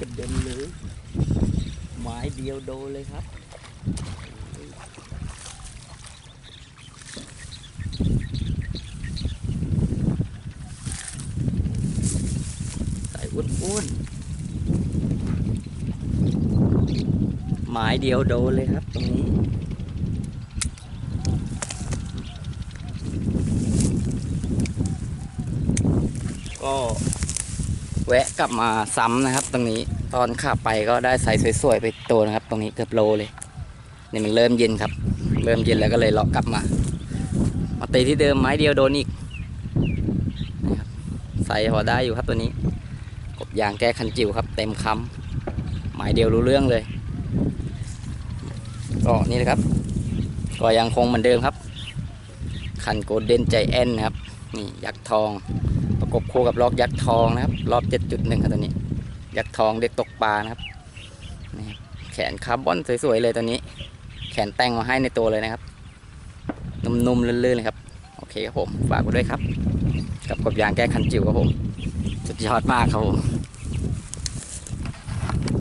กระเด็นเลยเดียวโดเลยครับใส่อ้วนๆหมายเดียวโดเลยครับตรงนี้ก็ แวะกลับมาซ้ำนะครับ ตรงนี้ตอนขับไปก็ได้ใส่สวยๆไปตัวนะครับ ตรงนี้เกือบโลเลยนี่มันเริ่มเย็นครับ เริ่มเย็นแล้วก็เลยเลาะกลับมา มาตีที่เดิมไม้เดียวโดนอีกนี่ครับใส่พอได้อยู่ครับตัวนี้ กบยางแก้คันจิ๋วครับ เต็มคำไม้เดียวรู้เรื่องเลยก็นี่นะครับ ก็ยังคงเหมือนเดิมครับ คันโกลเด้นใจแอนนะครับนี่ยักษ์ทอง กบคู่กับลอกยักษ์ทองนะครับ รอบ 7.1ครับตัวนี้ ยักษ์ทองเด็กตกปลานะครับนี่แขนคาร์บอนสวยๆเลยตัวนี้ แขนแต่งมาให้ในตัวเลยนะครับ นุ่มๆลื่นๆเลยครับ โอเคครับผม ฝากไว้ด้วยครับ กับกบยางแก้คันจิ๋วครับผม สุดยอดมากครับผม